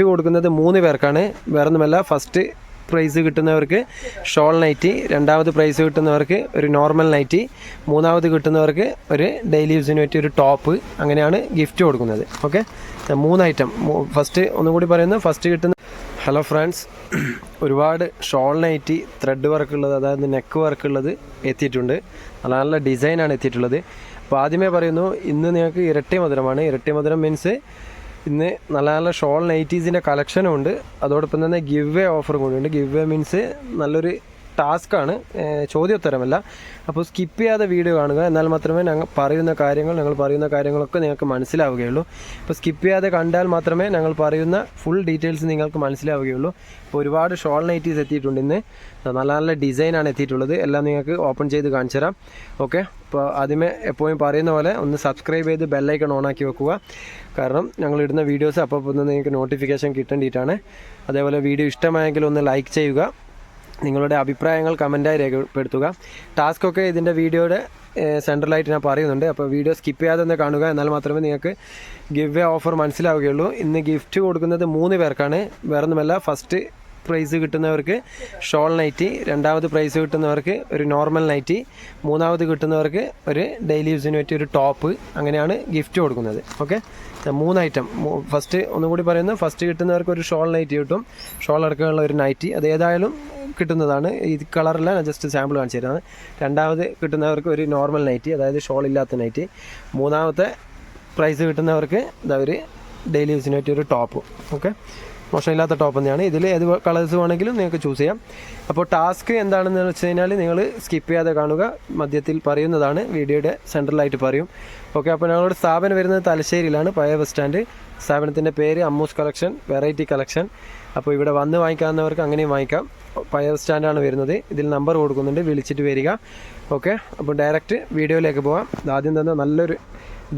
Gift കൊടുക്കുന്നത് മൂന്ന് പേർക്കാണ്. വേറൊന്നുമല്ല ഫസ്റ്റ് പ്രൈസ് കിട്ടുന്നവർക്ക് ഷോൾ നൈറ്റി രണ്ടാമത് പ്രൈസ് കിട്ടുന്നവർക്ക് ഒരു നോർമൽ നൈറ്റി മൂന്നാമത് കിട്ടുന്നവർക്ക് ഒരു ഡെയിലി യൂസിന് പറ്റിയ ഒരു ടോപ്പ് അങ്ങനെയാണ് ഗിഫ്റ്റ് കൊടുക്കുന്നത്. ഓക്കെ മൂന്ന് ഐറ്റം ഫസ്റ്റ് ഒന്നും കൂടി പറയുന്നു. ഫസ്റ്റ് കിട്ടുന്ന ഹലോ ഫ്രണ്ട്സ് ഒരുപാട് ഷോൾ നൈറ്റി ത്രെഡ് വർക്ക് ഉള്ളത് അതായത് നെക്ക് വർക്ക് ഉള്ളത് എത്തിയിട്ടുണ്ട്. നല്ല നല്ല ഡിസൈനാണ് എത്തിയിട്ടുള്ളത്. അപ്പോൾ ആദ്യമേ പറയുന്നു ഇന്ന് നിങ്ങൾക്ക് ഇരട്ടി മധുരമാണ്. ഇരട്ടി മധുരം മീൻസ് ഇന്ന് നല്ല നല്ല ഷോൾ നൈറ്റീസിന്റെ കളക്ഷനും ഉണ്ട് അതോടൊപ്പം തന്നെ ഗിവ് വേ ഓഫറും കൂടിയുണ്ട്. ഗിവ് വേ മീൻസ് നല്ലൊരു ടാസ്ക്കാണ്. ചോദ്യോത്തരമല്ല. അപ്പോൾ സ്കിപ്പ് ചെയ്യാതെ വീഡിയോ കാണുക. എന്നാൽ മാത്രമേ ഞങ്ങൾ പറയുന്ന കാര്യങ്ങൾ ഞങ്ങൾ പറയുന്ന കാര്യങ്ങളൊക്കെ നിങ്ങൾക്ക് മനസ്സിലാവുകയുള്ളൂ. അപ്പോൾ സ്കിപ്പ് ചെയ്യാതെ കണ്ടാൽ മാത്രമേ ഞങ്ങൾ പറയുന്ന ഫുൾ ഡീറ്റെയിൽസ് നിങ്ങൾക്ക് മനസ്സിലാവുകയുള്ളൂ. ഇപ്പോൾ ഒരുപാട് ഷോൾ നൈറ്റീസ് എത്തിയിട്ടുണ്ട് ഇന്ന്. നല്ല നല്ല ഡിസൈനാണ് എത്തിയിട്ടുള്ളത്. എല്ലാം നിങ്ങൾക്ക് ഓപ്പൺ ചെയ്ത് കാണിച്ചു തരാം. ഓക്കെ അപ്പോൾ ആദ്യമേ എപ്പോഴും പറയുന്ന പോലെ ഒന്ന് സബ്സ്ക്രൈബ് ചെയ്ത് ബെല്ലൈക്കൺ ഓണാക്കി വെക്കുക. കാരണം ഞങ്ങൾ ഇടുന്ന വീഡിയോസ് അപ്പോൾ ഒന്ന് നിങ്ങൾക്ക് നോട്ടിഫിക്കേഷൻ കിട്ടേണ്ടിയിട്ടാണ്. അതേപോലെ വീഡിയോ ഇഷ്ടമായെങ്കിൽ ഒന്ന് ലൈക്ക് ചെയ്യുക. നിങ്ങളുടെ അഭിപ്രായങ്ങൾ കമന്റായി രേഖപ്പെടുത്തുക. ടാസ്ക് ഒക്കെ ഇതിന്റെ വീഡിയോയുടെ സെൻട്രലായിട്ട് ഞാൻ പറയുന്നുണ്ട്. അപ്പോൾ വീഡിയോ സ്കിപ്പ് ചെയ്യാതെ ഒന്ന് കാണുക. എന്നാൽ മാത്രമേ നിങ്ങൾക്ക് ഗിവ് വേ ഓഫർ മനസ്സിലാവുകയുള്ളൂ. ഇന്ന് ഗിഫ്റ്റ് കൊടുക്കുന്നത് മൂന്ന് പേർക്കാണ്. വേറൊന്നുമല്ല ഫസ്റ്റ് പ്രൈസ് കിട്ടുന്നവർക്ക് ഷോൾ നൈറ്റി രണ്ടാമത് പ്രൈസ് കിട്ടുന്നവർക്ക് ഒരു നോർമൽ നൈറ്റി മൂന്നാമത് കിട്ടുന്നവർക്ക് ഒരു ഡെയിലി യൂസിന് പറ്റിയ ഒരു ടോപ്പ്. അങ്ങനെയാണ് ഗിഫ്റ്റ് കൊടുക്കുന്നത്. ഓക്കെ? മൂന്ന് ഐറ്റം ഫസ്റ്റ് ഒന്നും കൂടി പറയുന്നത് ഫസ്റ്റ് കിട്ടുന്നവർക്ക് ഒരു ഷോൾ നൈറ്റി കിട്ടും. ഷോൾ അടക്കമുള്ള ഒരു നൈറ്റി അത് ഏതായാലും കിട്ടുന്നതാണ്. ഈ കളറില്ല ഞാൻ ജസ്റ്റ് സാമ്പിൾ കാണിച്ചു തരുന്നത്. രണ്ടാമത് കിട്ടുന്നവർക്ക് ഒരു നോർമൽ നൈറ്റി അതായത് ഷോൾ ഇല്ലാത്ത നൈറ്റി മൂന്നാമത്തെ പ്രൈസ് കിട്ടുന്നവർക്ക് ഇതാ ഒരു ഡെയിലി യൂസിന് പറ്റിയ ഒരു ടോപ്പ് ഓക്കെ മോശമില്ലാത്ത ടോപ്പ് തന്നെയാണ്. ഇതിൽ ഏത് കളേഴ്സ് വേണമെങ്കിലും നിങ്ങൾക്ക് ചൂസ് ചെയ്യാം. അപ്പോൾ ടാസ്ക് എന്താണെന്ന് വെച്ച് കഴിഞ്ഞാൽ നിങ്ങൾ സ്കിപ്പ് ചെയ്യാതെ കാണുക. മധ്യത്തിൽ പറയുന്നതാണ്. വീഡിയോയുടെ സെൻട്രലായിട്ട് പറയും. ഓക്കെ അപ്പോൾ ഞങ്ങളുടെ സ്ഥാപനം വരുന്നത് തലശ്ശേരിയിലാണ് പഴയ ബസ് സ്റ്റാൻഡ് സ്ഥാപനത്തിന്റെ പേര് അമ്മൂസ് കളക്ഷൻ വെറൈറ്റി കളക്ഷൻ. അപ്പോൾ ഇവിടെ വന്ന് വാങ്ങിക്കാവുന്നവർക്ക് അങ്ങനെയും വാങ്ങിക്കാം. ബസ് സ്റ്റാൻഡാണ് വരുന്നത്. ഇതിൽ നമ്പർ കൊടുക്കുന്നുണ്ട്. വിളിച്ചിട്ട് വരിക. ഓക്കെ അപ്പോൾ ഡയറക്റ്റ് വീഡിയോയിലേക്ക് പോകാം ആദ്യം തന്നെ നല്ലൊരു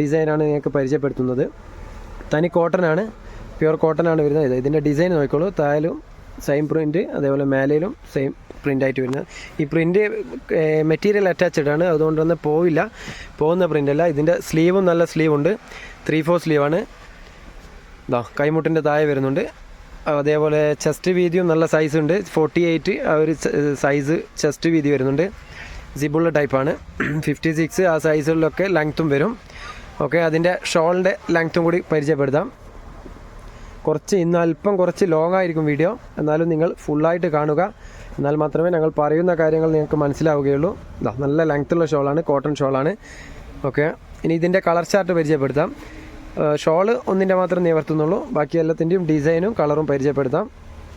ഡിസൈനാണ് നിങ്ങൾക്ക് പരിചയപ്പെടുത്തുന്നത്. തനി കോട്ടനാണ് പ്യുവർ കോട്ടൺ ആണ് വരുന്നത്. ഇത് ഇതിന്റെ ഡിസൈൻ നോക്കിക്കോളൂ. തായാലും സെയിം പ്രിന്റ് അതേപോലെ മേലയിലും സെയിം പ്രിന്റ് ആയിട്ട് വരുന്നത്. ഈ പ്രിന്റ് മെറ്റീരിയൽ അറ്റാച്ച്ഡ് ആണ്. അതുകൊണ്ട് തന്നെ പോവില്ല. പോകുന്ന പ്രിന്റ് അല്ല. ഇതിന്റെ സ്ലീവും നല്ല സ്ലീവ് ഉണ്ട് ത്രീ ഫോർ സ്ലീവാണ് ഇതാ കൈമുട്ടിന്റെ താഴെ വരുന്നുണ്ട്. അതേപോലെ ചെസ്റ്റ് വീതിയും നല്ല സൈസ് ഉണ്ട്. ഫോർട്ടി എയ്റ്റ് ആ ഒരു സൈസ് ചെസ്റ്റ് വീതി വരുന്നുണ്ട്. സിബുള്ള ടൈപ്പാണ് ഫിഫ്റ്റി സിക്സ് ആ സൈസുകളിലൊക്കെ ലെങ്ത്തും വരും. ഓക്കെ അതിന്റെ ഷോളിന്റെ ലെങ്ത്തും കൂടി പരിചയപ്പെടുത്താം. കുറച്ച് ഇന്ന് അല്പം കുറച്ച് ലോങ് ആയിരിക്കും വീഡിയോ എന്നാലും നിങ്ങൾ ഫുള്ളായിട്ട് കാണുക. എന്നാൽ മാത്രമേ ഞങ്ങൾ പറയുന്ന കാര്യങ്ങൾ നിങ്ങൾക്ക് മനസ്സിലാവുകയുള്ളൂ. നല്ല ലെങ്ത്തുള്ള ഷോളാണ് കോട്ടൺ ഷോളാണ് ഓക്കെ ഇനി ഇതിന്റെ കളർ ചാർട്ട് പരിചയപ്പെടുത്താം. ഷോൾ ഒന്നിന്റെ മാത്രം നിവർത്തുന്നുള്ളൂ ബാക്കി എല്ലാത്തിന്റെയും ഡിസൈനും കളറും പരിചയപ്പെടുത്താം.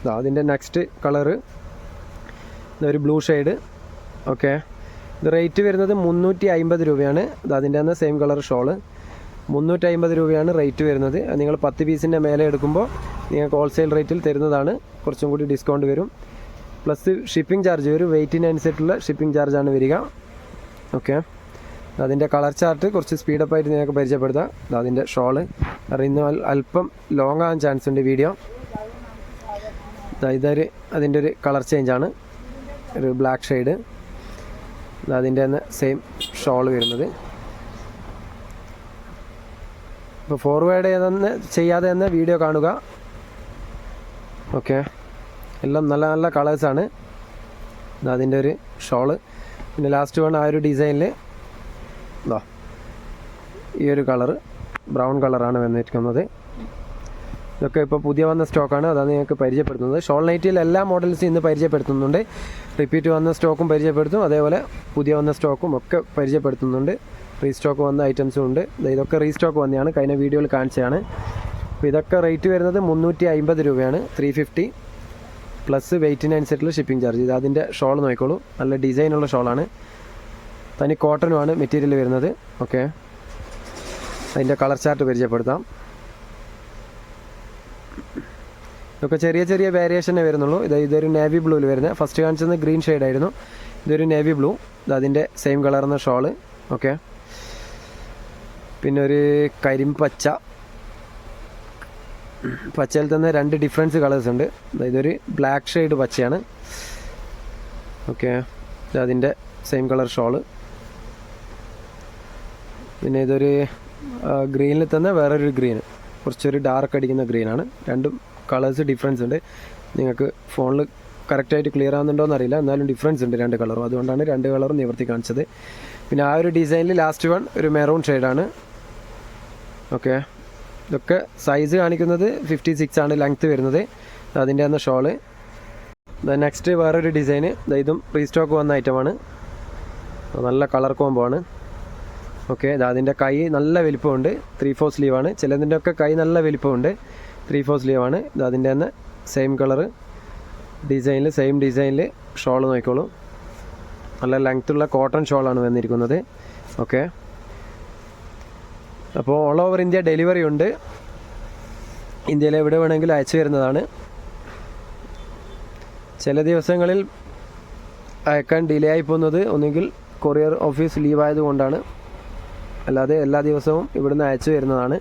ഇതാ അതിന്റെ നെക്സ്റ്റ് കളറ് ഒരു ബ്ലൂ ഷെയ്ഡ് ഓക്കെ ഇത് റേറ്റ് വരുന്നത് മുന്നൂറ്റി അമ്പത് രൂപയാണ്. അതിന്റെ തന്നെ സെയിം കളർ ഷോൾ മുന്നൂറ്റി അമ്പത് രൂപയാണ് റേറ്റ് വരുന്നത്. നിങ്ങൾ പത്ത് പീസിന്റെ മേലെ എടുക്കുമ്പോൾ നിങ്ങൾക്ക് ഹോൾസെയിൽ റേറ്റിൽ തരുന്നതാണ്. കുറച്ചും കൂടി ഡിസ്കൗണ്ട് വരും. പ്ലസ് ഷിപ്പിംഗ് ചാർജ് വരും വെയിറ്റിനനുസരിച്ചുള്ള ഷിപ്പിംഗ് ചാർജാണ് വരിക. ഓക്കെ അതിന്റെ കളർ ചാർട്ട് കുറച്ച് സ്പീഡപ്പായിട്ട് നിങ്ങൾക്ക് പരിചയപ്പെടുത്താം. അതിന്റെ ഷോൾ ഇന്ന് അല്പം ലോങ് ആകാൻ ചാൻസ് ഉണ്ട് വീഡിയോ ഇതൊരു അതിന്റെ ഒരു കളർ ചേഞ്ചാണ് ഒരു ബ്ലാക്ക് ഷെയ്ഡ് അതിന്റെ തന്നെ സെയിം ഷോൾ വരുന്നത്. ഇപ്പോൾ ഫോർവേഡ് ചെയ്തെന്ന് ചെയ്യാതെ തന്നെ വീഡിയോ കാണുക. ഓക്കെ എല്ലാം നല്ല നല്ല കളേഴ്സാണ് അതിന്റെ ഒരു ഷോൾ പിന്നെ ലാസ്റ്റ് വൺ ആ ഒരു ഡിസൈനിൽ ഇതാ ഈ ഒരു കളറ് ബ്രൗൺ കളറാണ് വന്നിരിക്കുന്നത്. ഇതൊക്കെ ഇപ്പോൾ പുതിയ വന്ന സ്റ്റോക്കാണ് അതാണ് നിങ്ങൾക്ക് പരിചയപ്പെടുത്തുന്നത്. ഷോൾ നൈറ്റിയിൽ എല്ലാ മോഡൽസും ഇന്ന് പരിചയപ്പെടുത്തുന്നുണ്ട്. റിപ്പീറ്റ് വന്ന സ്റ്റോക്കും പരിചയപ്പെടുത്തും. അതേപോലെ പുതിയ വന്ന സ്റ്റോക്കും ഒക്കെ പരിചയപ്പെടുത്തുന്നുണ്ട്. റീസ്റ്റോക്ക് വന്ന ഐറ്റംസും ഉണ്ട്. ഇതൊക്കെ റീസ്റ്റോക്ക് വന്നതാണ് കഴിഞ്ഞ വീഡിയോയിൽ കാണിച്ചതാണ്. അപ്പോൾ ഇതൊക്കെ റേറ്റ് വരുന്നത് മുന്നൂറ്റി അമ്പത് രൂപയാണ്. ത്രീ ഫിഫ്റ്റി പ്ലസ് വെയ്റ്റിനനുസരിച്ചുള്ള ഷിപ്പിംഗ് ചാർജ് ഇത് അതിന്റെ ഷോൾ നോക്കിക്കോളൂ. നല്ല ഡിസൈനുള്ള ഷോളാണ്. തനി കോട്ടനുമാണ് മെറ്റീരിയൽ വരുന്നത്. ഓക്കെ. അതിന്റെ കളർ ചാർട്ട് പരിചയപ്പെടുത്താം. ഇതൊക്കെ ചെറിയ ചെറിയ വേരിയേഷനെ വരുന്നുള്ളൂ. ഇത് ഇതൊരു നേവി ബ്ലൂവിൽ വരുന്നത്. ഫസ്റ്റ് കാണിച്ചത് ഗ്രീൻ ഷെയ്ഡായിരുന്നു ഇതൊരു നേവി ബ്ലൂ ഇത് അതിന്റെ സെയിം കളർന്ന ഷോൾ. ഓക്കെ. പിന്നെ ഒരു കരിമ്പച്ച. പച്ചയിൽ തന്നെ രണ്ട് ഡിഫറൻസ് കളേഴ്സ് ഉണ്ട്. ഒരു ബ്ലാക്ക് ഷെയ്ഡ് പച്ചയാണ്. ഓക്കെ അതിന്റെ സെയിം കളർ ഷോൾ പിന്നെ ഇതൊരു ഗ്രീനിൽ തന്നെ വേറൊരു ഗ്രീൻ കുറച്ചൊരു ഡാർക്ക് അടിക്കുന്ന ഗ്രീനാണ് രണ്ടും കളേഴ്സ് ഡിഫറൻസ് ഉണ്ട്. നിങ്ങൾക്ക് ഫോണിൽ കറക്റ്റായിട്ട് ക്ലിയർ ആകുന്നുണ്ടോ എന്നറിയില്ല. എന്നാലും ഡിഫറൻസ് ഉണ്ട് രണ്ട് കളറും അതുകൊണ്ടാണ് രണ്ട് കളറും നിവർത്തി കാണിച്ചത്. പിന്നെ ആ ഒരു ഡിസൈനിൽ ലാസ്റ്റ് വൺ ഒരു മെറൂൺ ഷെയ്ഡാണ് ഓക്കെ. ഇതൊക്കെ സൈസ് കാണിക്കുന്നത് ഫിഫ്റ്റി സിക്സ് ആണ് ലെങ്ത്ത് വരുന്നത്. അതിന്റെ അന്ന് ഷോൾ നെക്സ്റ്റ് വേറൊരു ഡിസൈന് ഇതും പ്രീ സ്റ്റോക്ക് വന്ന ഐറ്റമാണ് നല്ല കളർ കോംബോ ആണ്. ഓക്കെ അതിന്റെ കൈ നല്ല വലിപ്പമുണ്ട്. ത്രീ ഫോർ സ്ലീവാണ് ചിലതിന്റെ ഒക്കെ കൈ നല്ല വലിപ്പമുണ്ട്. ത്രീ ഫോർ സ്ലീവാണ് അതിന്റെ തന്നെ സെയിം കളറ് ഡിസൈനിൽ സെയിം ഡിസൈനിൽ ഷോൾ നോക്കിക്കോളൂ. നല്ല ലെങ്ത്തുള്ള കോട്ടൺ ഷോളാണ് വന്നിരിക്കുന്നത്. ഓക്കെ. അപ്പോൾ ഓൾ ഓവർ ഇന്ത്യ ഡെലിവറി ഉണ്ട്. ഇന്ത്യയിലെ എവിടെ വേണമെങ്കിലും അയച്ചു തരുന്നതാണ്. ചില ദിവസങ്ങളിൽ അയക്കാൻ ഡിലേ ആയി പോകുന്നത് ഒന്നുകിൽ കൊറിയർ ഓഫീസ് ലീവ് ആയതുകൊണ്ടാണ് അല്ലാതെ എല്ലാ ദിവസവും ഇവിടുന്ന് അയച്ചു വരുന്നതാണ്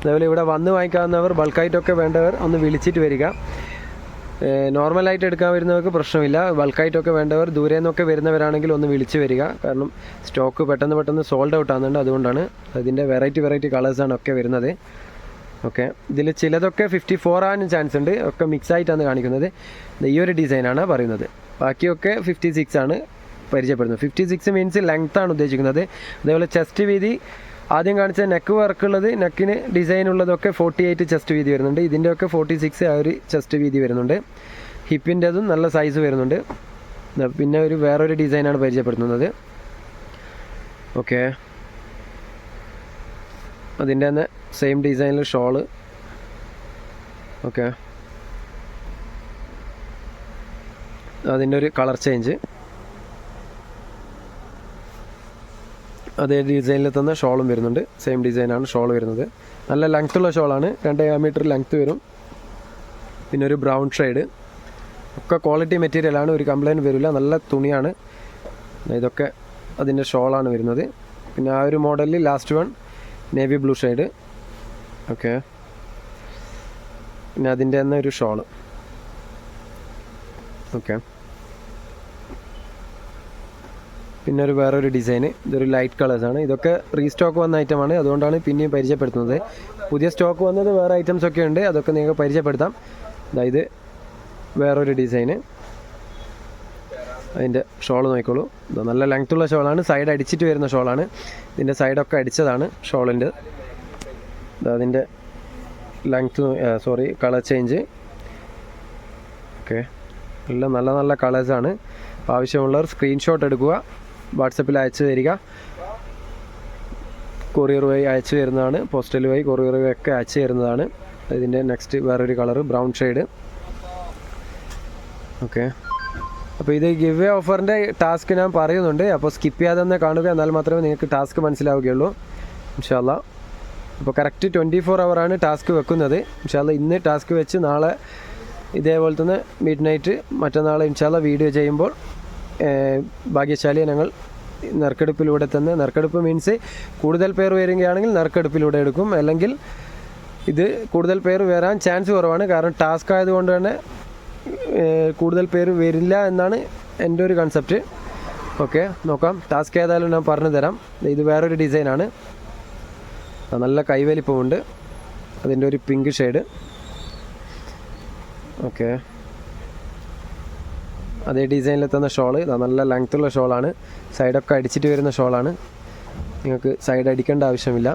അതേപോലെ ഇവിടെ വന്ന് വാങ്ങിക്കാവുന്നവർ ബൾക്കായിട്ടൊക്കെ വേണ്ടവർ ഒന്ന് വിളിച്ചിട്ട് വരിക. നോർമലായിട്ട് എടുക്കാൻ വരുന്നവർക്ക് പ്രശ്നമില്ല. ബൾക്കായിട്ടൊക്കെ വേണ്ടവർ ദൂരെ നിന്നൊക്കെ വരുന്നവരാണെങ്കിൽ ഒന്ന് വിളിച്ച് വരിക. കാരണം സ്റ്റോക്ക് പെട്ടെന്ന് പെട്ടെന്ന് സോൾഡ് ഔട്ട് ആകുന്നുണ്ട് അതുകൊണ്ടാണ് അതിന്റെ വെറൈറ്റി വെറൈറ്റി കളേഴ്സാണ് ഒക്കെ വരുന്നത്. ഓക്കെ. ഇതിൽ ചിലതൊക്കെ ഫിഫ്റ്റി ഫോർ ആവാനും ചാൻസ് ഉണ്ട്. ഒക്കെ മിക്സ് ആയിട്ടാണ് കാണിക്കുന്നത്. ഈ ഒരു ഡിസൈനാണ് പറയുന്നത്. ബാക്കിയൊക്കെ ഫിഫ്റ്റി സിക്സ് ആണ് പരിചയപ്പെടുന്നത്. ഫിഫ്റ്റി സിക്സ് മീൻസ് ലെങ്ത്താണ് ഉദ്ദേശിക്കുന്നത്. അതേപോലെ ചെസ്റ്റ് വീതി ആദ്യം കാണിച്ച നെക്ക് വർക്ക് ഉള്ളത് നെക്കിന് ഡിസൈൻ ഉള്ളതൊക്കെ ഫോർട്ടി എയ്റ്റ് ചെസ്റ്റ് വീതി വരുന്നുണ്ട്. ഇതിന്റെയൊക്കെ ഫോർട്ടി സിക്സ് ആ ഒരു ചെസ്റ്റ് വീതി വരുന്നുണ്ട്. ഹിപ്പിന്റെതും നല്ല സൈസ് വരുന്നുണ്ട്. പിന്നെ ഒരു വേറൊരു ഡിസൈനാണ് പരിചയപ്പെടുത്തുന്നത്. ഓക്കെ അതിന്റെ തന്നെ സെയിം ഡിസൈനിൽ ഷോൾ ഓക്കെ അതിന്റെ ഒരു കളർ ചേഞ്ച് അതേ ഡിസൈനിൽ തന്നെ ഷോളും വരുന്നുണ്ട്. സെയിം ഡിസൈനാണ് ഷോൾ വരുന്നത്. നല്ല ലെങ്ത്തുള്ള ഷോളാണ്. രണ്ട് മീറ്റർ ലെങ്ത്ത് വരും. പിന്നെ ഒരു ബ്രൗൺ ഷെയ്ഡ് ഒക്കെ ക്വാളിറ്റി മെറ്റീരിയലാണ് ഒരു കംപ്ലൈന്റ് വരില്ല. നല്ല തുണിയാണ്. ഇതൊക്കെ അതിന്റെ ഷോളാണ് വരുന്നത്. പിന്നെ ആ ഒരു മോഡലിൽ last one navy blue shade okay പിന്നെ അതിന്റെ തന്നെ ഒരു ഷോൾ. ഓക്കെ പിന്നെ ഒരു വേറൊരു ഡിസൈന് ഇതൊരു ലൈറ്റ് കളേഴ്സാണ് ഇതൊക്കെ റീസ്റ്റോക്ക് വന്ന ഐറ്റമാണ് അതുകൊണ്ടാണ് പിന്നെയും പരിചയപ്പെടുത്തുന്നത്. പുതിയ സ്റ്റോക്ക് വന്നത് വേറെ ഐറ്റംസ് ഒക്കെ ഉണ്ട്. അതൊക്കെ നിങ്ങൾക്ക് പരിചയപ്പെടുത്താം. അതായത് വേറൊരു ഡിസൈന് അതിന്റെ ഷോൾ നോക്കിക്കോളൂ. നല്ല ലെങ്ത്തുള്ള ഷോളാണ് സൈഡ് അടിച്ചിട്ട് വരുന്ന ഷോളാണ് ഇതിന്റെ സൈഡൊക്കെ അടിച്ചതാണ് ഷോളിന്റെ അതിന്റെ length sorry colour change okay എല്ലാം നല്ല നല്ല കളേഴ്സാണ് ആവശ്യമുള്ളവർ സ്ക്രീൻഷോട്ട് എടുക്കുക. വാട്സപ്പിൽ അയച്ചു തരിക. കൊറിയർ വഴി അയച്ചു തരുന്നതാണ്. പോസ്റ്റൽ വഴി കൊറിയർ വഴി ഒക്കെ അയച്ചു തരുന്നതാണ്. ഇതിന്റെ നെക്സ്റ്റ് വേറൊരു കളർ ബ്രൗൺ ഷെയ്ഡ്. ഓക്കെ. അപ്പോൾ ഇത് ഗിവ് എ ഓഫറിന്റെ ടാസ്ക് ഞാൻ പറയുന്നുണ്ട്. അപ്പോൾ സ്കിപ്പ് ചെയ്യാതെ തന്നെ കാണുക. എന്നാൽ മാത്രമേ നിങ്ങൾക്ക് ടാസ്ക് മനസ്സിലാവുകയുള്ളൂ. ഇൻഷാല്ല അപ്പോൾ കറക്റ്റ് ട്വന്റി ഫോർ ആണ് ടാസ്ക് വെക്കുന്നത്. ഇൻഷാല്ല ഇന്ന് ടാസ്ക് വെച്ച് നാളെ ഇതേപോലെ തന്നെ മിഡ് നൈറ്റ് മറ്റന്നാൾ ഇൻഷാല്ല വീഡിയോ ചെയ്യുമ്പോൾ ഭാഗ്യശാലിയെ ഞങ്ങൾ നറുക്കെടുപ്പിലൂടെ തന്നെ നറുക്കെടുപ്പ് മീൻസ് കൂടുതൽ പേർ വരികയാണെങ്കിൽ നറുക്കെടുപ്പിലൂടെ എടുക്കും. അല്ലെങ്കിൽ ഇത് കൂടുതൽ പേർ വരാൻ ചാൻസ് കുറവാണ്. കാരണം ടാസ്ക് ആയതുകൊണ്ട് തന്നെ കൂടുതൽ പേര് വരില്ല എന്നാണ് എന്റെ ഒരു കൺസെപ്റ്റ് ഓക്കെ നോക്കാം. ടാസ്ക് ഏതായാലും ഞാൻ പറഞ്ഞു തരാം. ഇത് വേറൊരു ഡിസൈനാണ് നല്ല കൈവലിപ്പമുണ്ട്. അതിന്റെ ഒരു പിങ്ക് ഷെയ്ഡ് ഓക്കെ അതേ ഡിസൈനിൽ തന്ന ഷോൾ നല്ല ലെങ്ത്തുള്ള ഷോളാണ്. സൈഡൊക്കെ അടിച്ചിട്ട് വരുന്ന ഷോളാണ്. നിങ്ങൾക്ക് സൈഡ് അടിക്കേണ്ട ആവശ്യമില്ല.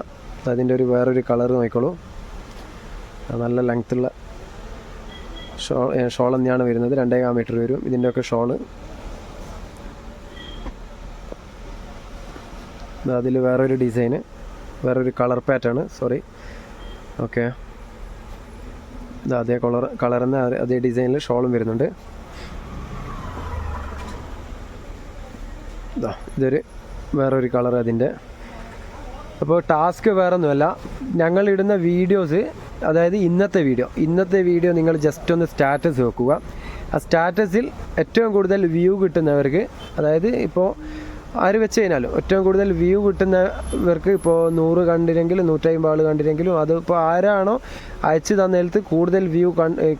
അതിന്റെ ഒരു വേറൊരു കളർ നോക്കിക്കോളൂ. നല്ല ലെങ്ത്തുള്ള ഷോ ഷോൾ തന്നെയാണ് വരുന്നത്. രണ്ടേകാൽ മീറ്റർ വരും. ഇതിന്റെയൊക്കെ ഷോൾ. അതിൽ വേറൊരു ഡിസൈന് വേറൊരു കളർ പാറ്റേൺ സോറി ഓക്കെ അതേ കളർ കളർ തന്നെ അതേ ഡിസൈനിൽ ഷോളും വരുന്നുണ്ട്. ഇതാ ഇതൊരു വേറൊരു കളർ അതിന്റെ. അപ്പോൾ ടാസ്ക് വേറെ ഒന്നുമല്ല ഞങ്ങൾ ഇടുന്ന വീഡിയോസ് അതായത് ഇന്നത്തെ വീഡിയോ ഇന്നത്തെ വീഡിയോ നിങ്ങൾ ജസ്റ്റ് ഒന്ന് സ്റ്റാറ്റസ് വെക്കുക. ആ സ്റ്റാറ്റസിൽ ഏറ്റവും കൂടുതൽ വ്യൂ കിട്ടുന്നവർക്ക് അതായത് ഇപ്പോൾ ആര് വെച്ച് കഴിഞ്ഞാലും ഏറ്റവും കൂടുതൽ വ്യൂ കിട്ടുന്നവർക്ക് ഇപ്പോൾ നൂറ് കണ്ടില്ലെങ്കിലും നൂറ്റമ്പത് ആൾ കണ്ടില്ലെങ്കിലും അത് ഇപ്പോൾ ആരാണോ അയച്ചു തന്നേലത്ത് കൂടുതൽ വ്യൂ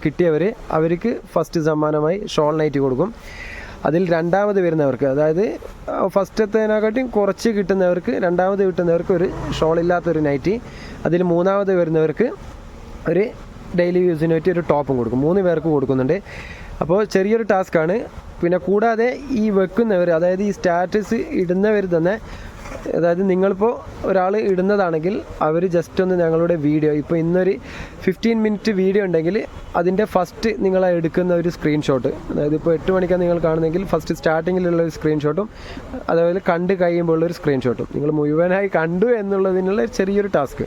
കിട്ടിയവർ അവർക്ക് ഫസ്റ്റ് സമ്മാനമായി ഷോൾ നൈറ്റ് കൊടുക്കും. അതിൽ രണ്ടാമത് വരുന്നവർക്ക് അതായത് ഫസ്റ്റത്തേനെക്കാട്ടിയും കുറച്ച് കിട്ടുന്നവർക്ക് രണ്ടാമത് കിട്ടുന്നവർക്ക് ഒരു ഷോൾ ഇല്ലാത്തൊരു നൈറ്റി അതിൽ മൂന്നാമത് വരുന്നവർക്ക് ഒരു ഡെയിലി യൂസിന് പറ്റി ഒരു ടോപ്പും കൊടുക്കും. മൂന്ന് പേർക്ക് കൊടുക്കുന്നുണ്ട്. അപ്പോൾ ചെറിയൊരു ടാസ്ക്കാണ് പിന്നെ കൂടാതെ ഈ വെക്കുന്നവർ അതായത് ഈ സ്റ്റാറ്റസ് ഇടുന്നവർ തന്നെ അതായത് നിങ്ങളിപ്പോൾ ഒരാൾ ഇടുന്നതാണെങ്കിൽ അവർ ജസ്റ്റ് ഒന്ന് ഞങ്ങളുടെ വീഡിയോ ഇപ്പോൾ ഇന്നൊരു ഫിഫ്റ്റീൻ മിനിറ്റ് വീഡിയോ ഉണ്ടെങ്കിൽ അതിന്റെ ഫസ്റ്റ് നിങ്ങൾ എടുക്കുന്ന ഒരു സ്ക്രീൻഷോട്ട് അതായത് ഇപ്പോൾ എട്ട് മണിക്കാണ് നിങ്ങൾ കാണുന്നെങ്കിൽ ഫസ്റ്റ് സ്റ്റാർട്ടിങ്ങിലുള്ള ഒരു സ്ക്രീൻഷോട്ടും അതേപോലെ കണ്ട് കഴിയുമ്പോൾ ഉള്ള ഒരു സ്ക്രീൻഷോട്ടും നിങ്ങൾ മുഴുവനായി കണ്ടു എന്നുള്ളതിനുള്ള ചെറിയൊരു ടാസ്ക്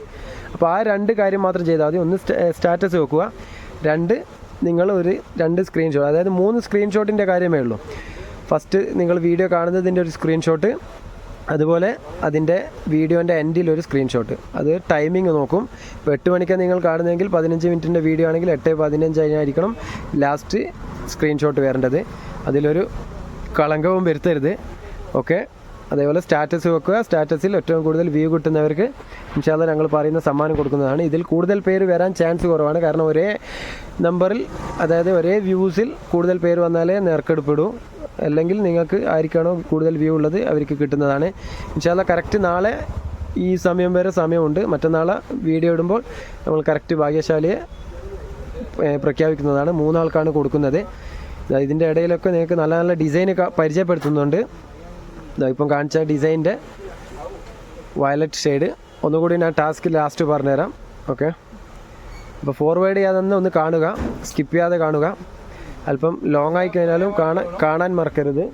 അപ്പോൾ ആ രണ്ട് കാര്യം മാത്രം ചെയ്താൽ മതി. ഒന്ന് സ്റ്റാറ്റസ് വെക്കുക. രണ്ട് നിങ്ങൾ ഒരു രണ്ട് സ്ക്രീൻഷോട്ട് അതായത് മൂന്ന് സ്ക്രീൻഷോട്ടിന്റെ കാര്യമേ ഉള്ളൂ. ഫസ്റ്റ് നിങ്ങൾ വീഡിയോ കാണുന്നതിന്റെ ഒരു സ്ക്രീൻഷോട്ട് അതുപോലെ അതിന്റെ വീഡിയോന്റെ എൻഡിൽ ഒരു സ്ക്രീൻഷോട്ട് അത് ടൈമിംഗ് നോക്കും. എട്ട് മണിക്കാണ് നിങ്ങൾ കാണുന്നതെങ്കിൽ പതിനഞ്ച് മിനിറ്റിന്റെ വീഡിയോ ആണെങ്കിൽ എട്ട് പതിനഞ്ച് ആയിരിക്കണം ലാസ്റ്റ് സ്ക്രീൻഷോട്ട് വരേണ്ടത്. അതിലൊരു കളങ്കവും വരുത്തരുത്. ഓക്കെ അതേപോലെ സ്റ്റാറ്റസ് വെക്കുക. സ്റ്റാറ്റസിൽ ഏറ്റവും കൂടുതൽ വ്യൂ കിട്ടുന്നവർക്ക് ഇൻഷാല്ല ഞങ്ങൾ പറയുന്ന സമ്മാനം കൊടുക്കുന്നതാണ്. ഇതിൽ കൂടുതൽ പേര് വരാൻ ചാൻസ് കുറവാണ്. കാരണം ഒരേ നമ്പറിൽ അതായത് ഒരേ വ്യൂസിൽ കൂടുതൽ പേര് വന്നാലേ നറുക്കെടുപ്പിടൂ അല്ലെങ്കിൽ നിങ്ങൾക്ക് ആർക്കാണോ കൂടുതൽ വ്യൂ ഉള്ളത് അവർക്ക് കിട്ടുന്നതാണ്. ഇൻഷാല്ല കറക്റ്റ് നാളെ ഈ സമയം വരെ സമയമുണ്ട്. മറ്റന്നാളെ വീഡിയോ ഇടുമ്പോൾ നമ്മൾ കറക്റ്റ് ഭാഗ്യശാലിയെ പ്രഖ്യാപിക്കുന്നതാണ്. മൂന്നാൾക്കാണ് കൊടുക്കുന്നത്. ഇതിന്റെ ഇടയിലൊക്കെ നിങ്ങൾക്ക് നല്ല നല്ല ഡിസൈൻ പരിചയപ്പെടുത്തുന്നുണ്ട്. ഇപ്പം കാണിച്ച ഡിസൈന്റെ വയലറ്റ് ഷെയ്ഡ് ഒന്നുകൂടി ഞാൻ ടാസ്ക് ലാസ്റ്റ് പറഞ്ഞുതരാം. ഓക്കെ അപ്പോൾ ഫോർവേഡ് ചെയ്യാതെ ഒന്ന് കാണുക. സ്കിപ്പ് ചെയ്യാതെ കാണുക. അല്പം ലോങ് ആയി കഴിഞ്ഞാലും കാണാൻ കാണാൻ മറക്കരുത്.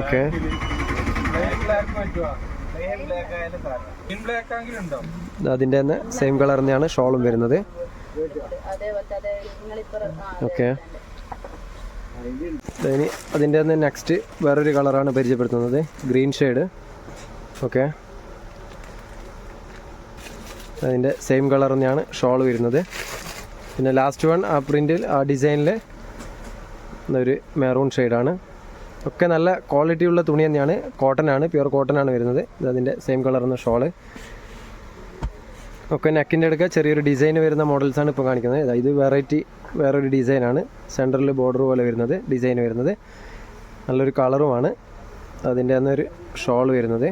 ഓക്കെ അതിന്റെ തന്നെ സെയിം കളർ തന്നെയാണ് ഷോളും വരുന്നത്. ഓക്കെ ഇനി അതിന്റെ തന്നെ നെക്സ്റ്റ് വേറൊരു കളറാണ് പരിചയപ്പെടുത്തുന്നത്. ഗ്രീൻ ഷെയ്ഡ് ഓക്കെ അതിന്റെ സെയിം കളർ തന്നെയാണ് ഷോൾ വരുന്നത്. പിന്നെ ലാസ്റ്റ് വൺ ആ പ്രിന്റിൽ ആ ഡിസൈനിൽ ഒരു മെറൂൺ ഷെയ്ഡാണ് ഒക്കെ നല്ല ക്വാളിറ്റി ഉള്ള തുണി തന്നെയാണ്. കോട്ടൺ ആണ് പ്യുവർ കോട്ടൺ ആണ് വരുന്നത്. ഇത് അതിന്റെ സെയിം കളർ എന്ന ഷോൾ ഒക്കെ നെക്കിന്റെ അടുക്ക ചെറിയൊരു ഡിസൈൻ വരുന്ന മോഡൽസാണ് ഇപ്പോൾ കാണിക്കുന്നത്. ഇതാ വെറൈറ്റി വേറൊരു ഡിസൈനാണ് സെന്ററിൽ ബോർഡർ പോലെ വരുന്നത് ഡിസൈൻ വരുന്നത്. നല്ലൊരു കളറുമാണ് അതിന്റെ തന്നെ ഒരു ഷോൾ വരുന്നത്.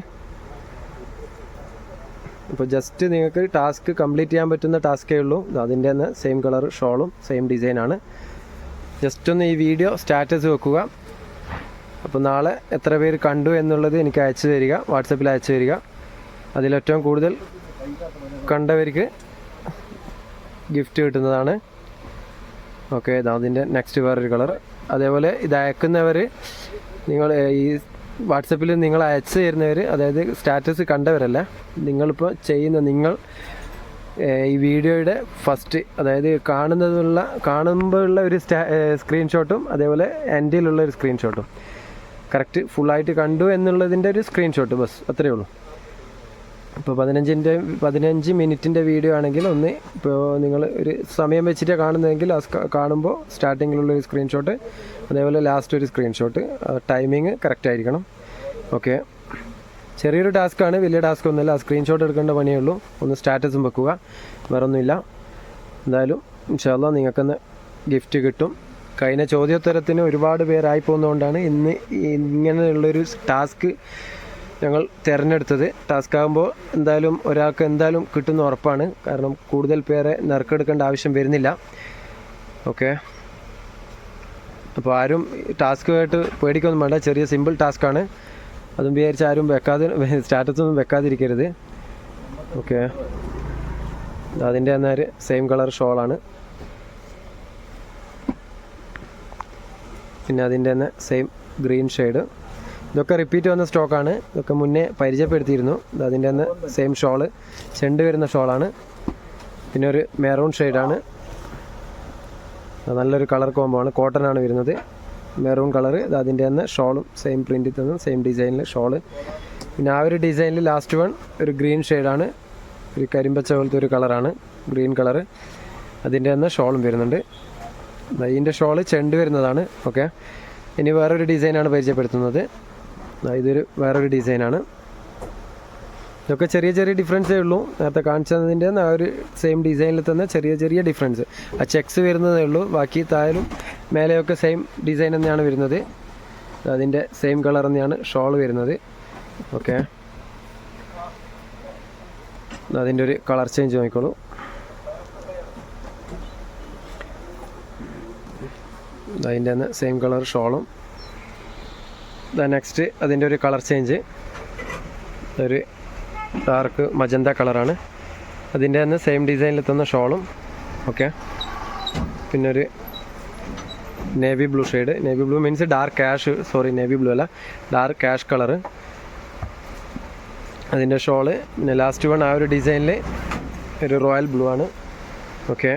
ഇപ്പോൾ ജസ്റ്റ് നിങ്ങൾക്ക് ടാസ്ക് കംപ്ലീറ്റ് ചെയ്യാൻ പറ്റുന്ന ടാസ്കേ ഉള്ളൂ അതിന്റെ തന്നെ സെയിം കളർ ഷോളും സെയിം ഡിസൈനാണ് ജസ്റ്റ് ഒന്ന് ഈ വീഡിയോ സ്റ്റാറ്റസ് വെക്കുക. അപ്പോൾ നാളെ എത്ര പേര് കണ്ടു എന്നുള്ളത് എനിക്ക് അയച്ചു തരിക വാട്സപ്പിൽ അയച്ചു തരിക. അതിലേറ്റവും കൂടുതൽ കണ്ടവർക്ക് ഗിഫ്റ്റ് കിട്ടുന്നതാണ്. ഓക്കെ അതിന്റെ നെക്സ്റ്റ് വേറൊരു കളർ അതേപോലെ ഇത് അയക്കുന്നവർ നിങ്ങൾ ഈ വാട്സപ്പിൽ നിങ്ങൾ അയച്ചു തരുന്നവർ അതായത് സ്റ്റാറ്റസ് കണ്ടവരല്ല നിങ്ങളിപ്പോൾ ചെയ്യുന്ന നിങ്ങൾ ഈ വീഡിയോയുടെ ഫസ്റ്റ് അതായത് കാണുന്നതുള്ള കാണുമ്പോഴുള്ള ഒരു സ്റ്റാ സ്ക്രീൻഷോട്ടും അതേപോലെ എൻഡിലുള്ള ഒരു സ്ക്രീൻഷോട്ടും കറക്റ്റ് ഫുള്ളായിട്ട് കണ്ടു എന്നുള്ളതിന്റെ ഒരു സ്ക്രീൻഷോട്ട് ബസ്. അത്രയേ ഉള്ളൂ. ഇപ്പോൾ പതിനഞ്ചിന്റെ പതിനഞ്ച് മിനിറ്റിന്റെ വീഡിയോ ആണെങ്കിൽ ഒന്ന് ഇപ്പോൾ നിങ്ങൾ ഒരു സമയം വെച്ചിട്ട് കാണുന്നതെങ്കിൽ ആ കാണുമ്പോൾ സ്റ്റാർട്ടിങ്ങിലുള്ള ഒരു സ്ക്രീൻഷോട്ട് അതേപോലെ ലാസ്റ്റ് ഒരു സ്ക്രീൻഷോട്ട്. ടൈമിങ് കറക്റ്റ് ആയിരിക്കണം. ഓക്കെ ചെറിയൊരു ടാസ്ക്കാണ് വലിയ ടാസ്ക് ഒന്നുമില്ല. സ്ക്രീൻഷോട്ട് എടുക്കേണ്ട പണിയേ ഉള്ളൂ. ഒന്ന് സ്റ്റാറ്റസും വെക്കുക. വേറെ ഒന്നുമില്ല എന്തായാലും ഇൻഷാല്ല നിങ്ങൾക്കൊന്ന് ഗിഫ്റ്റ് കിട്ടും. കഴിഞ്ഞ ചോദ്യോത്തരത്തിന് ഒരുപാട് പേരായി പോകുന്നതുകൊണ്ടാണ് ഇന്ന് ഇങ്ങനെയുള്ളൊരു ടാസ്ക് ഞങ്ങൾ തിരഞ്ഞെടുത്തത്. ടാസ്ക് ആകുമ്പോൾ എന്തായാലും ഒരാൾക്ക് എന്തായാലും കിട്ടുന്ന ഉറപ്പാണ്. കാരണം കൂടുതൽ പേരെ നറുക്കെടുക്കേണ്ട ആവശ്യം വരുന്നില്ല. ഓക്കെ. അപ്പോൾ ആരും ടാസ്ക് ആയിട്ട് പേടിക്കൊന്നും വേണ്ട. ചെറിയ സിമ്പിൾ ടാസ്ക്കാണ്. അതും വിചാരിച്ച് ആരും വെക്കാതെ സ്റ്റാറ്റസ് ഒന്നും വെക്കാതിരിക്കരുത്. ഓക്കെ. അതിന്റെ ഒരു സെയിം കളർ ഷോളാണ്. പിന്നെ അതിന്റെ തന്നെ സെയിം ഗ്രീൻ ഷെയ്ഡ്. ഇതൊക്കെ റിപ്പീറ്റ് വന്ന സ്റ്റോക്കാണ് ഇതൊക്കെ മുന്നേ പരിചയപ്പെടുത്തിയിരുന്നു. അതിന്റെ അന്ന് സെയിം ഷോൾ ചെണ്ട് വരുന്ന ഷോളാണ് പിന്നെ ഒരു മെറൂൺ ഷെയ്ഡാണ് നല്ലൊരു കളർ കോംബോ ആണ്. കോട്ടൺ ആണ് വരുന്നത്. മെറൂൺ കളർ അതിന്റെ തന്നെ ഷോളും സെയിം പ്രിന്റിൽ തന്നെ. സെയിം ഡിസൈനിൽ ഷോൾ പിന്നെ ആ ഒരു ഡിസൈനിൽ ലാസ്റ്റ് വൺ ഒരു ഗ്രീൻ ഷെയ്ഡാണ് ഒരു കരിമ്പച്ച പോലത്തെ ഒരു കളറാണ് ഗ്രീൻ കളറ് അതിന്റെ തന്നെ ഷോളും വരുന്നുണ്ട്. ഇതിന്റെ ഷോൾ ചെണ്ട് വരുന്നതാണ്. ഓക്കെ ഇനി വേറൊരു ഡിസൈനാണ് പരിചയപ്പെടുത്തുന്നത്. ഇതൊരു വേറൊരു ഡിസൈനാണ്. ഇതൊക്കെ ചെറിയ ചെറിയ ഡിഫറൻസേ ഉള്ളൂ. നേരത്തെ കാണിച്ചതിന്റെ ആ ഒരു സെയിം ഡിസൈനിൽ തന്നെ ചെറിയ ചെറിയ ഡിഫറൻസ് ആ ചെക്സ് വരുന്നതേ ഉള്ളൂ. ബാക്കി താഴലും മേലെയൊക്കെ സെയിം ഡിസൈൻ തന്നെയാണ് വരുന്നത്. അതിന്റെ സെയിം കളർ തന്നെയാണ് ഷോൾ വരുന്നത്. ഓക്കെ അതിന്റെ ഒരു കളർ ചേഞ്ച് നോക്കിക്കോളൂ അതിന്റെ തന്നെ സെയിം കളർ ഷോളും നെക്സ്റ്റ് അതിന്റെ ഒരു കളർ ചേഞ്ച് ഒരു ഡാർക്ക് മജന്ത കളറാണ് അതിന്റെ തന്നെ സെയിം ഡിസൈനിൽ തന്ന ഷോളും ഓക്കെ പിന്നെ ഒരു navy blue shade navy blue means dark cash sorry navy blue അല്ല. ഡാർക്ക് ക്യാഷ് കളർ അതിന്റെ ഷോൾ പിന്നെ ലാസ്റ്റ് വൺ ആ ഒരു ഡിസൈനിൽ ഒരു റോയൽ ബ്ലൂ ആണ്. ഓക്കെ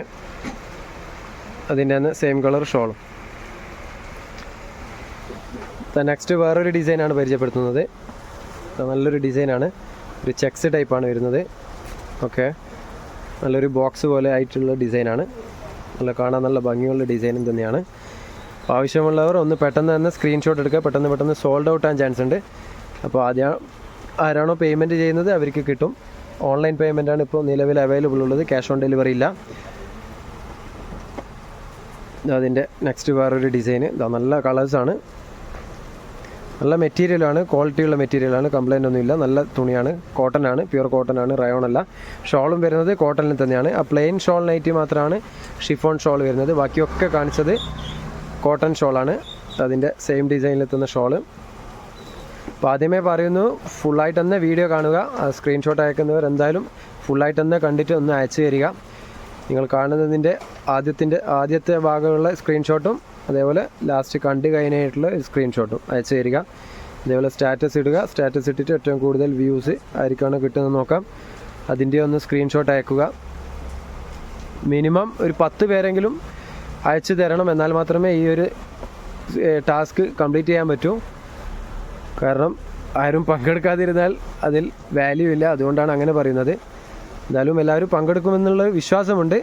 അതിന്റെ തന്നെ സെയിം കളർ ഷോളും നെക്സ്റ്റ് വേറൊരു ഡിസൈനാണ് പരിചയപ്പെടുത്തുന്നത്. നല്ലൊരു ഡിസൈനാണ് ഒരു ചെക്സ് ടൈപ്പാണ് വരുന്നത്. ഓക്കെ നല്ലൊരു ബോക്സ് പോലെ ആയിട്ടുള്ള ഡിസൈനാണ് നല്ല കാണാൻ നല്ല ഭംഗിയുള്ള ഡിസൈനും തന്നെയാണ്. ആവശ്യമുള്ളവർ ഒന്ന് പെട്ടെന്ന് തന്നെ സ്ക്രീൻഷോട്ട് എടുക്കുക. പെട്ടെന്ന് പെട്ടെന്ന് സോൾഡ് ഔട്ട് ആകാൻ ചാൻസ് ഉണ്ട്. അപ്പോൾ ആദ്യം ആരാണോ പേയ്മെന്റ് ചെയ്യുന്നത് അവർക്ക് കിട്ടും. ഓൺലൈൻ പേയ്മെന്റാണ് ഇപ്പോൾ നിലവിൽ അവൈലബിൾ ഉള്ളത്. ക്യാഷ് ഓൺ ഡെലിവറി ഇല്ല. അതിന്റെ നെക്സ്റ്റ് വേറൊരു ഡിസൈൻ ഇതാ നല്ല കളേഴ്സാണ് നല്ല മെറ്റീരിയലാണ് ക്വാളിറ്റിയുള്ള മെറ്റീരിയലാണ് കംപ്ലൈന്റ് ഒന്നുമില്ല നല്ല തുണിയാണ്. കോട്ടൺ ആണ്. പ്യുവർ കോട്ടൺ ആണ്. റയോൺ അല്ല. ഷോളും വരുന്നത് കോട്ടണിൽ തന്നെയാണ്. ആ പ്ലെയിൻ ഷോൾ നൈറ്റി മാത്രമാണ് ഷിഫോൺ ഷോൾ വരുന്നത്. ബാക്കിയൊക്കെ കാണിച്ചത് കോട്ടൺ ഷോളാണ് അതിന്റെ സെയിം ഡിസൈനിലെത്തുന്ന ഷോൾ അപ്പോൾ ആദ്യമേ പറയുന്നു ഫുള്ളായിട്ട് തന്നെ വീഡിയോ കാണുക. സ്ക്രീൻഷോട്ട് അയക്കുന്നവർ എന്തായാലും ഫുള്ളായിട്ട് തന്നെ കണ്ടിട്ട് ഒന്ന് അയച്ചു തരിക. നിങ്ങൾ കാണുന്നതിന്റെ ആദ്യത്തിന്റെ ആദ്യത്തെ ഭാഗമുള്ള സ്ക്രീൻഷോട്ടും അതേപോലെ ലാസ്റ്റ് കണ്ടു കഴിഞ്ഞായിട്ടുള്ള സ്ക്രീൻഷോട്ടും അയച്ചു തരിക. അതേപോലെ സ്റ്റാറ്റസ് ഇടുക. സ്റ്റാറ്റസ് ഇട്ടിട്ട് ഏറ്റവും കൂടുതൽ വ്യൂസ് ആയിരിക്കാണ് കിട്ടുന്നത് നോക്കാം. അതിന്റെ ഒന്ന് സ്ക്രീൻഷോട്ട് അയക്കുക. മിനിമം ഒരു പത്ത് പേരെങ്കിലും അയച്ചു തരണം. എന്നാൽ മാത്രമേ ഈ ഒരു ടാസ്ക് കംപ്ലീറ്റ് ചെയ്യാൻ പറ്റൂ. കാരണം ആരും പങ്കെടുക്കാതിരുന്നാൽ അതിൽ വാല്യൂ ഇല്ല. അതുകൊണ്ടാണ് അങ്ങനെ പറയുന്നത്. എന്തായാലും എല്ലാവരും പങ്കെടുക്കുമെന്നുള്ള വിശ്വാസമുണ്ട്.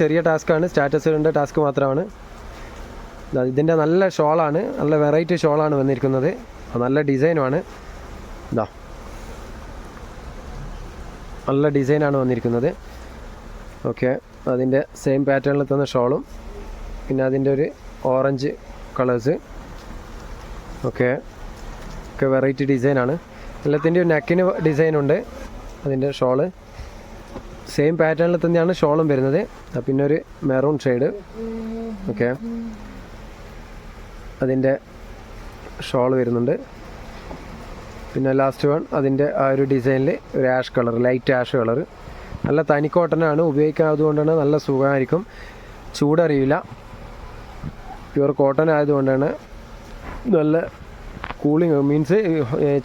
ചെറിയ ടാസ്ക്കാണ് സ്റ്റാറ്റസ് ഇടേണ്ട ടാസ്ക് മാത്രമാണ്. ഇതിന്റെ നല്ല ഷോളാണ്. നല്ല വെറൈറ്റി ഷോളാണ് വന്നിരിക്കുന്നത്. നല്ല ഡിസൈനുമാണ്. ഇതാ നല്ല ഡിസൈനാണ് വന്നിരിക്കുന്നത്. ഓക്കെ. അതിന്റെ സെയിം പാറ്റേണിൽ തന്ന ഷോളും. പിന്നെ അതിന്റെ ഒരു ഓറഞ്ച് കളേഴ്സ് ഓക്കെ. ഒക്കെ വെറൈറ്റി ഡിസൈനാണ്. എല്ലാത്തിന്റെയും നെക്കിന് ഡിസൈനുണ്ട് അതിന്റെ ഷോൾ. സെയിം പാറ്റേണിൽ തന്നെയാണ് ഷോളും വരുന്നത്. പിന്നെ ഒരു മെറൂൺ ഷെയ്ഡ് ഓക്കെ. അതിന്റെ ഷോൾ വരുന്നുണ്ട്. പിന്നെ ലാസ്റ്റ് വൺ അതിന്റെ ആ ഒരു ഡിസൈനിൽ ഒരു ash colour light ash colour നല്ല തനി കോട്ടനാണ് ഉപയോഗിക്കാൻ അതുകൊണ്ടാണ് നല്ല സുഖമായിരിക്കും. ചൂടറിയില്ല. പ്യുവർ കോട്ടൺ ആയതുകൊണ്ടാണ് നല്ല കൂളിങ് മീൻസ്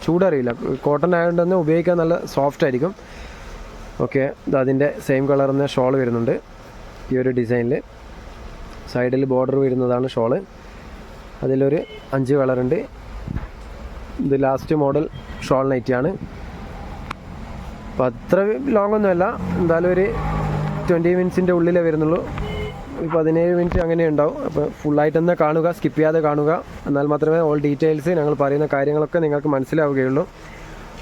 ചൂടറിയില്ല. കോട്ടൺ ആയതുകൊണ്ട് തന്നെ ഉപയോഗിക്കാൻ നല്ല സോഫ്റ്റ് ആയിരിക്കും. ഓക്കെ അതിന്റെ സെയിം കളർ തന്നെ ഷോൾ വരുന്നുണ്ട്. ഈ ഒരു ഡിസൈനിൽ സൈഡിൽ ബോർഡർ വരുന്നതാണ് ഷോൾ. അതിലൊരു അഞ്ച് കളറുണ്ട്. ഇത് ലാസ്റ്റ് മോഡൽ ഷോൾ നൈറ്റിയാണ് അപ്പോൾ അത്ര ലോങ് ഒന്നുമല്ല. എന്തായാലും ഒരു ട്വന്റി മിനിറ്റ്സിന്റെ ഉള്ളിലേ വരുന്നുള്ളൂ. ഒരു പതിനേഴ് മിനിറ്റ് അങ്ങനെ ഉണ്ടാവും. അപ്പോൾ ഫുള്ളായിട്ട് തന്നെ കാണുക സ്കിപ്പ് ചെയ്യാതെ കാണുക. എന്നാൽ മാത്രമേ ഓൾ ഡീറ്റെയിൽസ് ഞങ്ങൾ പറയുന്ന കാര്യങ്ങളൊക്കെ നിങ്ങൾക്ക് മനസ്സിലാവുകയുള്ളൂ.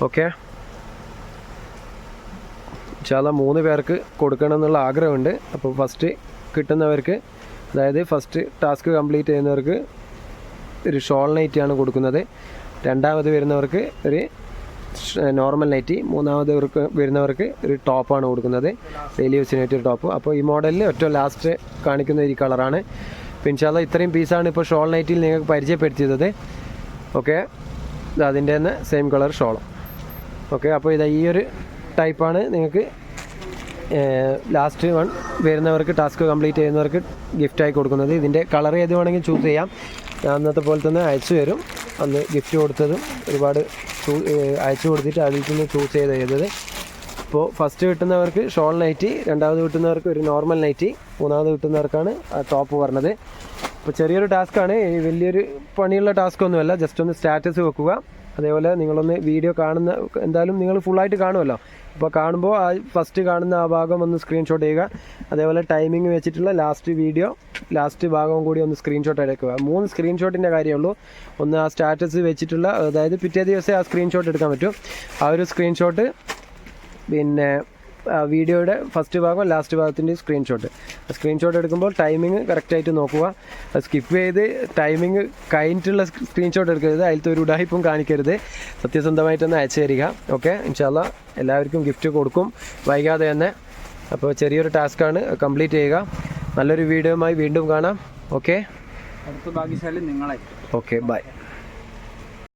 ഓക്കെ ചില മൂന്ന് പേർക്ക് കൊടുക്കണം എന്നുള്ള ആഗ്രഹമുണ്ട്. അപ്പോൾ ഫസ്റ്റ് കിട്ടുന്നവർക്ക് അതായത് ഫസ്റ്റ് ടാസ്ക് കംപ്ലീറ്റ് ചെയ്യുന്നവർക്ക് ഒരു ഷോൾ നൈറ്റിയാണ് കൊടുക്കുന്നത്. രണ്ടാമത് വരുന്നവർക്ക് ഒരു നോർമൽ നൈറ്റി. മൂന്നാമത് വരുന്നവർക്ക് ഒരു ടോപ്പാണ് കൊടുക്കുന്നത്. ഡെയിലി പറ്റിയ ടോപ്പ്. അപ്പോൾ ഈ മോഡലിൽ ഏറ്റവും ലാസ്റ്റ് കാണിക്കുന്ന ഈ കളറാണ്. അപ്പോൾ ഇത്രയും പീസാണ് ഇപ്പോൾ ഷോൾ നൈറ്റിൽ നിങ്ങൾക്ക് പരിചയപ്പെടുത്തിയത്. ഓക്കെ? അതിന്റെ തന്നെ സെയിം കളർ ഷോൾ. ഓക്കെ? അപ്പോൾ ഇത് ഈ ഒരു ടൈപ്പാണ് നിങ്ങൾക്ക് ലാസ്റ്റ് വൺ വരുന്നവർക്ക് ടാസ്ക് കംപ്ലീറ്റ് ചെയ്യുന്നവർക്ക് ഗിഫ്റ്റായി കൊടുക്കുന്നത്. ഇതിന്റെ കളർ ഏത് വേണമെങ്കിൽ ചൂസ് ചെയ്യാം. ഞാൻ അന്നത്തെ പോലെ തന്നെ അയച്ചു തരും. അന്ന് ഗിഫ്റ്റ് കൊടുത്തതും ഒരുപാട് അയച്ചു കൊടുത്തിട്ട് അതിൽ നിന്ന് ചൂസ് ചെയ്ത് ചെയ്തത്. ഇപ്പോൾ ഫസ്റ്റ് കിട്ടുന്നവർക്ക് ഷോൾ നൈറ്റി രണ്ടാമത് കിട്ടുന്നവർക്ക് ഒരു നോർമൽ നൈറ്റി മൂന്നാമത് കിട്ടുന്നവർക്കാണ് ആ ടോപ്പ് പറഞ്ഞത്. അപ്പോൾ ചെറിയൊരു ടാസ്ക്കാണ് വലിയൊരു പണിയുള്ള ടാസ്ക് ഒന്നുമല്ല. ജസ്റ്റ് ഒന്ന് സ്റ്റാറ്റസ് വെക്കുക. അതേപോലെ നിങ്ങളൊന്ന് വീഡിയോ കാണുന്ന എന്തായാലും നിങ്ങൾ ഫുള്ളായിട്ട് കാണുമല്ലോ. അപ്പോൾ കാണുമ്പോൾ ആ ഫസ്റ്റ് കാണുന്ന ആ ഭാഗം ഒന്ന് സ്ക്രീൻഷോട്ട് ചെയ്യുക. അതേപോലെ ടൈമിംഗ് വെച്ചിട്ടുള്ള ലാസ്റ്റ് വീഡിയോ ലാസ്റ്റ് ഭാഗവും കൂടി ഒന്ന് സ്ക്രീൻഷോട്ട് എടുക്കുക. മൂന്ന് സ്ക്രീൻഷോട്ടിന്റെ കാര്യമുള്ളൂ ഒന്ന് ആ സ്റ്റാറ്റസ് വെച്ചിട്ടുള്ള അതായത് പിറ്റേ ദിവസം ആ സ്ക്രീൻഷോട്ട് എടുക്കാൻ പറ്റും. ആ ഒരു സ്ക്രീൻഷോട്ട് പിന്നെ വീഡിയോയുടെ ഫസ്റ്റ് ഭാഗം ലാസ്റ്റ് ഭാഗത്തിന്റെ സ്ക്രീൻഷോട്ട് സ്ക്രീൻഷോട്ട് എടുക്കുമ്പോൾ ടൈമിങ് കറക്റ്റായിട്ട് നോക്കുക. സ്കിപ്പ് ചെയ്ത് ടൈമിങ് കഴിഞ്ഞിട്ടുള്ള സ്ക്രീൻഷോട്ട് എടുക്കരുത്. അതിലത്തെ ഒരു ഉടായ്പും കാണിക്കരുത്. സത്യസന്ധമായിട്ടൊന്ന് അയച്ചു തരിക. ഓക്കെ ഇൻഷാല്ല എല്ലാവർക്കും ഗിഫ്റ്റ് കൊടുക്കും. വൈകാതെ തന്നെ. അപ്പോൾ ചെറിയൊരു ടാസ്ക്കാണ് കംപ്ലീറ്റ് ചെയ്യുക. നല്ലൊരു വീഡിയോയുമായി വീണ്ടും കാണാം. ഓക്കെ അടുത്ത ഭാഗ്യശാലി ഓക്കെ ബൈ